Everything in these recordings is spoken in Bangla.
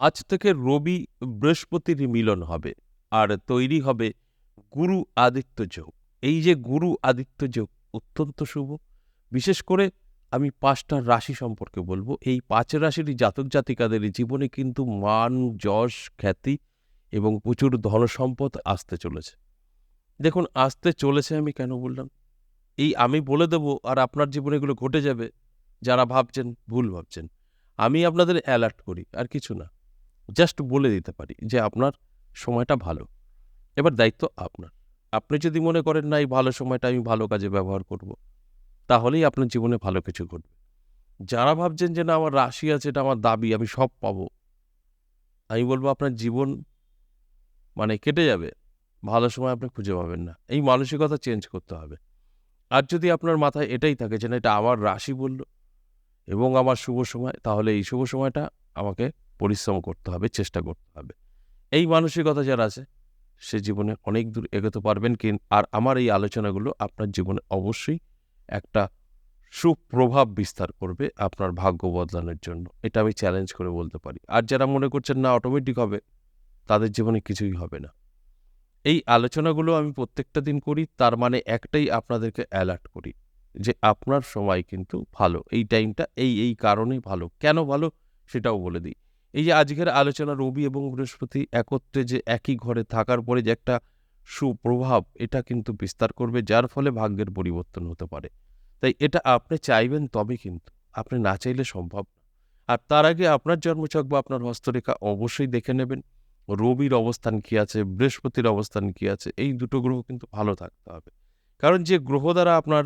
আজ থেকে রবি বৃহস্পতির মিলন হবে আর তৈরি হবে গুরু আদিত্য যোগ। এই যে গুরু আদিত্য যোগ অত্যন্ত শুভ। বিশেষ করে আমি পাঁচটা রাশি সম্পর্কে বলব। এই পাঁচ রাশিরই জাতক জাতিকাদের জীবনে কিন্তু মান, যশ, খ্যাতি এবং প্রচুর ধনসম্পদ আসতে চলেছে। দেখুন, আসতে চলেছে আমি কেন বললাম? এই আমি বলে দেব আর আপনার জীবনে এগুলো ঘটে যাবে। যারা ভাবছেন, ভুল ভাবছেন। আমি আপনাদের অ্যালার্ট করি, আর কিছু না। জাস্ট বলে দিতে পারি যে আপনার সময়টা ভালো। এবার দায়িত্ব আপনার। আপনি যদি মনে করেন, না, এই ভালো সময়টা আমি ভালো কাজে ব্যবহার করব। তাহলেই আপনার জীবনে ভালো কিছু ঘটবে। যারা ভাবছেন যে, না, আমার রাশি আছে, এটা আমার দাবি, আমি সব পাবো। আমি বলব, আপনার জীবন মানে কেটে যাবে। ভালো সময় আপনি খুঁজে পাবেন না। এই মানসিকতা চেঞ্জ করতে হবে। আর যদি আপনার মাথায় এটাই থাকে যে, না, এটা আমার রাশি বলল এবং আমার শুভ সময়, তাহলে এই শুভ সময়টা আমাকে পরিশ্রম করতে হবে, চেষ্টা করতে হবে। এই মানসিকতা যারা আছে, সে জীবনে অনেক দূর এগোতে পারবেন কিন, আর আমার এই আলোচনাগুলো আপনার জীবনে অবশ্যই একটা সুপ্রভাব বিস্তার করবে আপনার ভাগ্য বদলানোর জন্য। এটা আমি চ্যালেঞ্জ করে বলতে পারি। আর যারা মনে করছেন না অটোমেটিক হবে, তাদের জীবনে কিছুই হবে না। এই আলোচনাগুলো আমি প্রত্যেকটা দিন করি, তার মানে একটাই আপনাদেরকে অ্যালার্ট করি যে আপনার সময় কিন্তু ভালো। এই টাইমটা এই এই কারণে ভালো। কেন ভালো? সেটাও বলে দিই। এই যে আজকের আলোচনা রবি এবং বৃহস্পতি একত্রে যে একই ঘরে থাকার পরে যে একটা সুপ্রভাব, এটা কিন্তু বিস্তার করবে, যার ফলে ভাগ্যের পরিবর্তন হতে পারে। তাই এটা আপনি চাইবেন তবে কিন্তু, আপনি না চাইলে সম্ভব আর তার আগে আপনার জন্মচক বা আপনার হস্তরেখা অবশ্যই দেখে নেবেন, রবির অবস্থান কি আছে, বৃহস্পতির অবস্থান কি আছে, এই দুটো গ্রহ কিন্তু ভালো থাকতে হবে। কারণ যে গ্রহ দ্বারা আপনার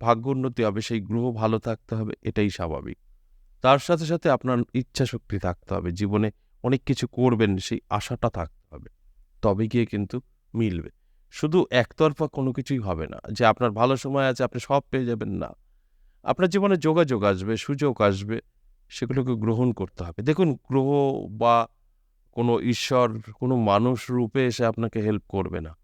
ভাগ্য উন্নতি হবে, সেই গ্রহ ভালো থাকতে হবে, এটাই স্বাভাবিক। তার সাথে সাথে আপনার ইচ্ছা শক্তি থাকতে হবে। জীবনে অনেক কিছু করবেন, সেই আশাটা থাকতে হবে। তবে গিয়ে কিন্তু মিলবে। শুধু একতরফা কোনো কিছুই হবে না। যে আপনার ভালো সময় আছে, আপনি সব পেয়ে যাবেন, না। আপনার জীবনে যোগাযোগ আসবে, সুযোগ আসবে, সেগুলোকে গ্রহণ করতে হবে। দেখুন, গ্রহ বা কোনো ঈশ্বর, কোনো মানুষ রূপে এসে আপনাকে হেল্প করবে না।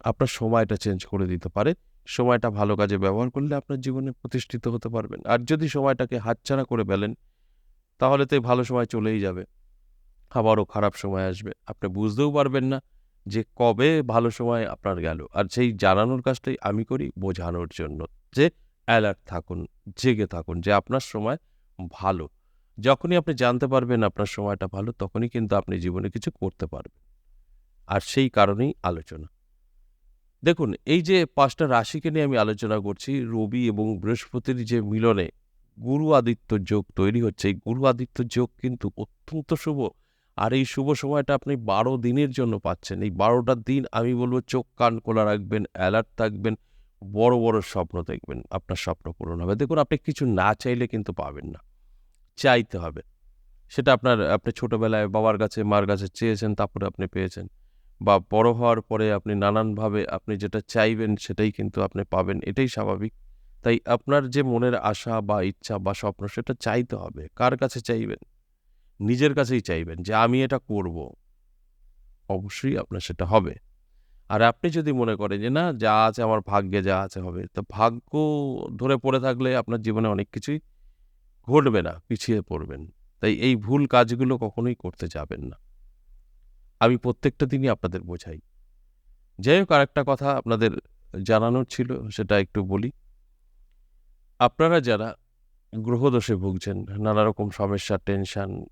আপনার সময়টা চেঞ্জ করে দিতে পারে। সময়টা ভালো কাজে ব্যবহার করলে আপনার জীবনে প্রতিষ্ঠিত হতে পারবেন। আর যদি সময়টাকে হাতছাড়া করে ফেলেন, তাহলে তো ভালো সময় চলেই যাবে। আবারও খারাপ সময় আসবে। আপনি বুঝতেও পারবেন না যে কবে ভালো সময় আপনার গেল। আর সেই জানানোর কাজটাই আমি করি বোঝানোর জন্য। যে অ্যালার্ট থাকুন, জেগে থাকুন যে আপনার সময় ভালো। যখনই আপনি জানতে পারবেন আপনার সময়টা ভালো, তখনই কিন্তু আপনি জীবনে কিছু করতে পারবেন। আর সেই কারণেই আলোচনা। দেখুন, এই যে পাঁচটা রাশিকে নিয়ে আমি আলোচনা করছি, রবি এবং বৃহস্পতির যে মিলনে গুরু আদিত্য যোগ তৈরি হচ্ছে, এই গুরু আদিত্য যোগ কিন্তু অত্যন্ত শুভ। আর এই শুভ সময়টা আপনি বারো দিনের জন্য পাচ্ছেন। এই বারোটা দিন আমি বলব চোখ, কান খোলা রাখবেন অ্যালার্ট থাকবেন, বড় বড় স্বপ্ন দেখবেন, আপনার স্বপ্ন পূরণ হবে। দেখুন, আপনি কিছু না চাইলে কিন্তু পাবেন না, চাইতে হবে। সেটা আপনার, আপনি ছোটবেলায় বাবার কাছে, মার কাছে চেয়েছেন, তারপরে আপনি পেয়েছেন। বা বড় হওয়ার পরে আপনি নানানভাবে আপনি যেটা চাইবেন সেটাই কিন্তু আপনি পাবেন, এটাই স্বাভাবিক। তাই আপনার যে মনের আশা বা ইচ্ছা বা স্বপ্ন সেটা চাইতে হবে। কার কাছে চাইবেন? নিজের কাছেই চাইবেন যে আমি এটা করব। অবশ্যই আপনার সেটা হবে। আর আপনি যদি মনে করেন যে না, যা আছে আমার ভাগ্যে যা আছে হবে, তো ভাগ্য ধরে পড়ে থাকলে আপনার জীবনে অনেক কিছুই ঘটবে না, পিছিয়ে পড়বেন। তাই এই ভুল কাজগুলো কখনোই করতে যাবেন না। আমি প্রত্যেকটা দিনই আপনাদের বোঝাই। যাই হোক আরেকটা কথা আপনাদের জানানোর ছিল, সেটা একটু বলি। আপনারা যারা গ্রহদোষে ভুগছেন নানা রকম সমস্যা টেনশন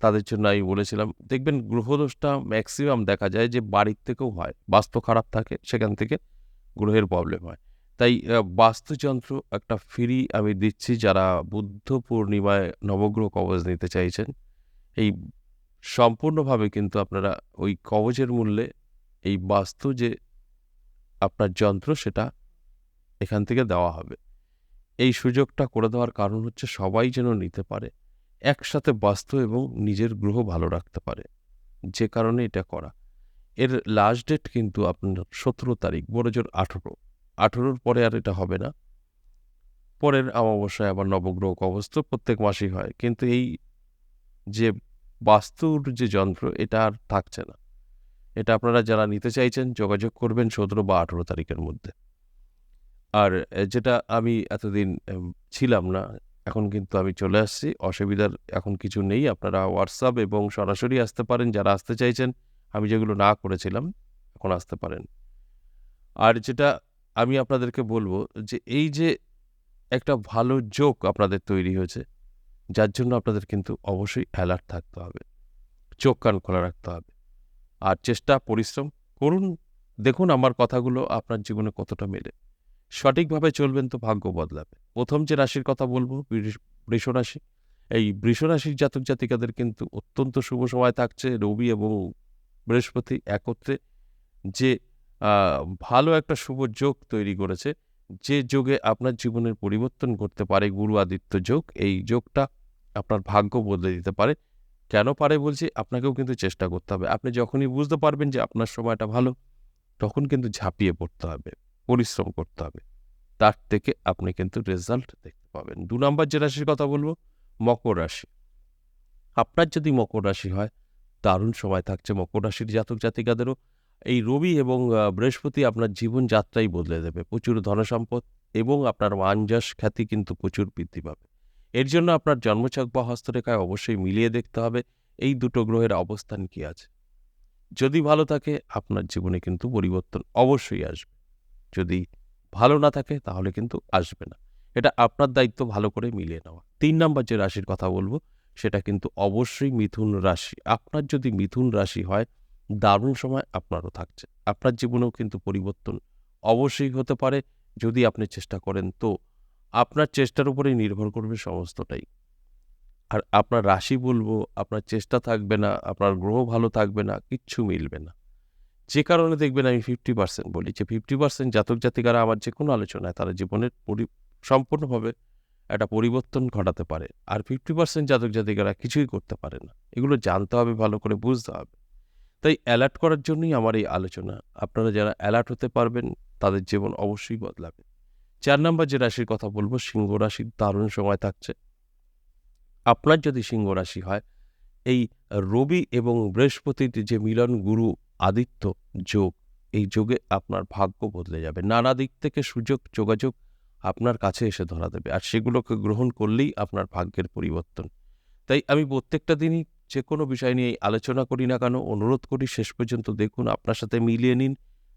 তাদের জন্য আমি বলেছিলাম, দেখবেন গ্রহদোষটা ম্যাক্সিমাম দেখা যায় যে বাড়ির থেকেও হয়। বাস্তু খারাপ থাকে, সেখান থেকে গ্রহের প্রবলেম হয়। তাই বাস্তুযন্ত্র একটা ফ্রি আমি দিচ্ছি যারা বুদ্ধ পূর্ণিমায় নবগ্রহ কবচ নিতে চাইছেন। এই সম্পূর্ণভাবে কিন্তু আপনারা ওই কবচের মূল্যে এই বাস্তু যে আপনার যন্ত্র, সেটা এখান থেকে দেওয়া হবে। এই সুযোগটা করে দেওয়ার কারণ হচ্ছে সবাই যেন নিতে পারে, একসাথে বাস্তু এবং নিজের গ্রহ ভালো রাখতে পারে। যে কারণে এটা করা। এর লাস্ট ডেট কিন্তু আপনার সতেরো তারিখ বড় জোর আঠেরো। আঠেরোর পরে আর এটা হবে না। পরের অমাবস্যায় আবার নবগ্রহ কবস্ত প্রত্যেক মাসেই হয়। কিন্তু এই যে বাস্তুর যে যন্ত্র, এটা আর থাকছে না। এটা আপনারা যারা নিতে চাইছেন, যোগাযোগ করবেন সতেরো বা আঠেরো তারিখের মধ্যে। আর যেটা আমি এতদিন ছিলাম না, এখন কিন্তু আমি চলে আসছি। অসুবিধার এখন কিছু নেই। আপনারা হোয়াটসঅ্যাপ এবং সরাসরি আসতে পারেন। যারা আসতে চাইছেন, আমি যেগুলো না করেছিলাম, এখন আসতে পারেন। আর যেটা আমি আপনাদেরকে বলব যে, এই যে একটা ভালো জোক আপনাদের তৈরি হয়েছে যার জন্য আপনাদের কিন্তু অবশ্যই অ্যালার্ট থাকতে হবে। চোখ, কান খোলা রাখতে হবে। আর চেষ্টা, পরিশ্রম করুন। দেখুন আমার কথাগুলো আপনার জীবনে কতটা মেলে। সঠিকভাবে চলবেন তো ভাগ্য বদলাবে। প্রথম যে রাশির কথা বলব, বৃষ- রাশি। এই বৃষ রাশির জাতক জাতিকাদের কিন্তু অত্যন্ত শুভ সময় থাকছে। রবি এবং বৃহস্পতি একত্রে যে ভালো একটা শুভ যোগ তৈরি করেছে। যে যোগে আপনার জীবনের পরিবর্তন করতে পারে, গুরু আদিত্য যোগ। এই যোগটা আপনার ভাগ্য বদলে দিতে পারে। কেন পারে বলছি, আপনাকেও কিন্তু চেষ্টা করতে হবে। আপনি যখনই বুঝতে পারবেন যে আপনার সময়টা ভালো, তখন কিন্তু ঝাঁপিয়ে পড়তে হবে, পরিশ্রম করতে হবে। তার থেকে আপনি কিন্তু রেজাল্ট দেখতে পাবেন। দু নম্বর যে রাশির কথা বলব, মকর রাশি। আপনার যদি মকর রাশি হয়, দারুণ সময় থাকছে। মকর রাশির জাতক জাতিকাদেরও এই রবি এবং বৃহস্পতি আপনার জীবনযাত্রাই বদলে দেবে। প্রচুর ধনসম্পদ এবং আপনার মানজাস খ্যাতি কিন্তু প্রচুর বৃদ্ধি পাবে। এর জন্য আপনার জন্মছক বা হস্তরেখায় অবশ্যই মিলিয়ে দেখতে হবে, এই দুটো গ্রহের অবস্থান কি আছে। যদি ভালো থাকে, আপনার জীবনে কিন্তু পরিবর্তন অবশ্যই আসবে। যদি ভালো না থাকে, তাহলে কিন্তু আসবে না। এটা আপনার দায়িত্ব ভালো করে মিলিয়ে নেওয়া। তিন নম্বর যে রাশির কথা বলব, সেটা কিন্তু অবশ্যই মিথুন রাশি। আপনার যদি মিথুন রাশি হয়, দারুণ সময় আপনারও থাকছে। আপনার জীবনেও কিন্তু পরিবর্তন অবশ্যই হতে পারে। যদি আপনি চেষ্টা করেন তো আপনার চেষ্টার উপরেই নির্ভর করবে সমস্তটাই। আর আপনার রাশি বলব, আপনার চেষ্টা থাকবে না, আপনার গ্রহ ভালো থাকবে না, কিচ্ছু মিলবে না। যে কারণে দেখবেন আমি ফিফটি পার্সেন্ট বলি যে ফিফটি পার্সেন্ট জাতক জাতিকারা আমার যে কোনো আলোচনায় তারা জীবনের পরি, সম্পূর্ণভাবে একটা পরিবর্তন ঘটাতে পারে। আর ফিফটি পার্সেন্ট জাতক জাতিকারা কিছুই করতে পারে না। এগুলো জানতে হবে, ভালো করে বুঝতে হবে। তাই অ্যালার্ট করার জন্যই আমার এই আলোচনা। আপনারা যারা অ্যালার্ট হতে পারবেন, তাদের জীবন অবশ্যই বদলাবে। চার নম্বর যে রাশির কথা বলব, সিংহ রাশির দারুণ সময় থাকছে। আপনার যদি সিংহ রাশি হয়, এই রবি এবং বৃহস্পতির যে মিলন গুরু আদিত্য যোগ, এই যোগে আপনার ভাগ্য বদলে যাবে। নানা দিক থেকে সুযোগ, যোগাযোগ আপনার কাছে এসে ধরা দেবে। আর সেগুলোকে গ্রহণ করলেই আপনার ভাগ্যের পরিবর্তন। তাই আমি প্রত্যেকটা দিনই যে কোনো বিষয় নিয়ে আলোচনা করি না কেন, অনুরোধ করি শেষ পর্যন্ত দেখুন, আপনার সাথে মিলিয়ে নিন,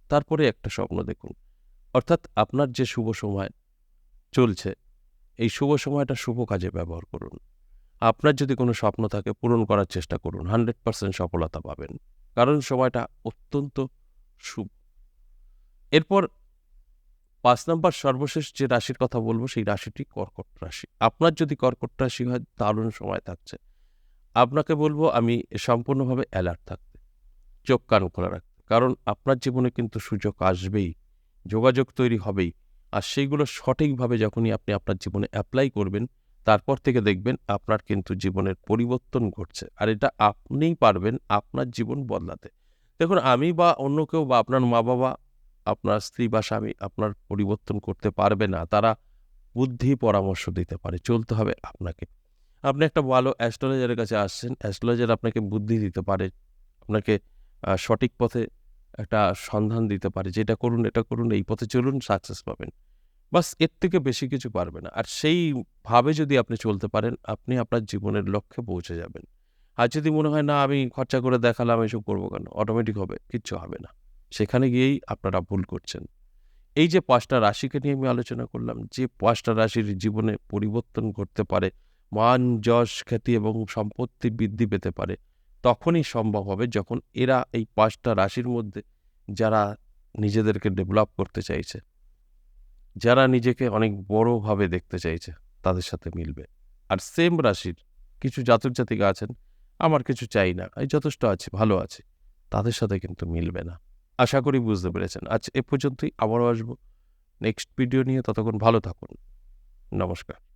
তারপরে একটা স্বপ্ন দেখুন। অর্থাৎ আপনার যে শুভ সময় চলছে, এই শুভ সময়টা শুভ কাজে ব্যবহার করুন। আপনার যদি কোনো স্বপ্ন থাকে, পূরণ করার চেষ্টা করুন। হান্ড্রেড পার্সেন্ট সফলতা পাবেন। কারণ সময়টা অত্যন্ত শুভ। এরপর পাঁচ নম্বর সর্বশেষ যে রাশির কথা বলব, সেই রাশিটি কর্কট রাশি। আপনার যদি কর্কট রাশি হয়, দারুণ সময় থাকছে। আপনাকে বলব, আমি সম্পূর্ণভাবে অ্যালার্ট থাকতে। চোখ কান খোলা রাখতে। কারণ আপনার জীবনে কিন্তু সুযোগ আসবেই। যোগাযোগ তৈরি হবেই। আর সেইগুলো সঠিকভাবে যখনই আপনি আপনার জীবনে অ্যাপ্লাই করবেন, তারপর থেকে দেখবেন আপনার কিন্তু জীবনের পরিবর্তন ঘটছে। আর এটা আপনিই পারবেন আপনার জীবন বদলাতে। দেখুন, আমি বা অন্য কেউ বা আপনার মা বাবা আপনার স্ত্রী বা স্বামী আপনার পরিবর্তন করতে পারবে না। তারা বুদ্ধি পরামর্শ দিতে পারে, চলতে হবে আপনাকে। আপনি একটা ভালো অ্যাস্ট্রোলজারের কাছে আসছেন অ্যাস্ট্রোলজার আপনাকে বুদ্ধি দিতে পারে। আপনাকে সঠিক পথে একটা সন্ধান দিতে পারে যেটা করুন, এটা করুন, এই পথে চলুন সাকসেস পাবেন। বাসের থেকে বেশি কিছু পারবে না। আর সেইভাবে যদি আপনি চলতে পারেন, আপনি আপনার জীবনের লক্ষ্যে পৌঁছে যাবেন। আর যদি মনে হয়, না, আমি খরচা করে দেখালাম, এসব করব কেন? অটোমেটিক হবে, কিচ্ছু হবে না। সেখানে গিয়েই আপনারা ভুল করছেন। এই যে পাঁচটা রাশিকে নিয়ে আমি আলোচনা করলাম, যে পাঁচটা রাশির জীবনে পরিবর্তন করতে পারে, মান, যশ, খ্যাতি এবং সম্পত্তি বৃদ্ধি পেতে পারে তখনই সম্ভব হবে যখন এরা এই পাঁচটা রাশির মধ্যে যারা নিজেদেরকে ডেভেলপ করতে চাইছে, যারা নিজেকে অনেক বড়ভাবে দেখতে চাইছে, তাদের সাথে মিলবে। আর সেম রাশির কিছু জাতক জাতিকা আছেন, আমার কিছু চাই না, এই যথেষ্ট আছে, ভালো আছে, তাদের সাথে কিন্তু মিলবে না। আশা করি বুঝতে পেরেছেন। আজ এ পর্যন্তই, আবারও আসব। নেক্সট ভিডিও নিয়ে ততক্ষণ ভালো থাকুন। নমস্কার।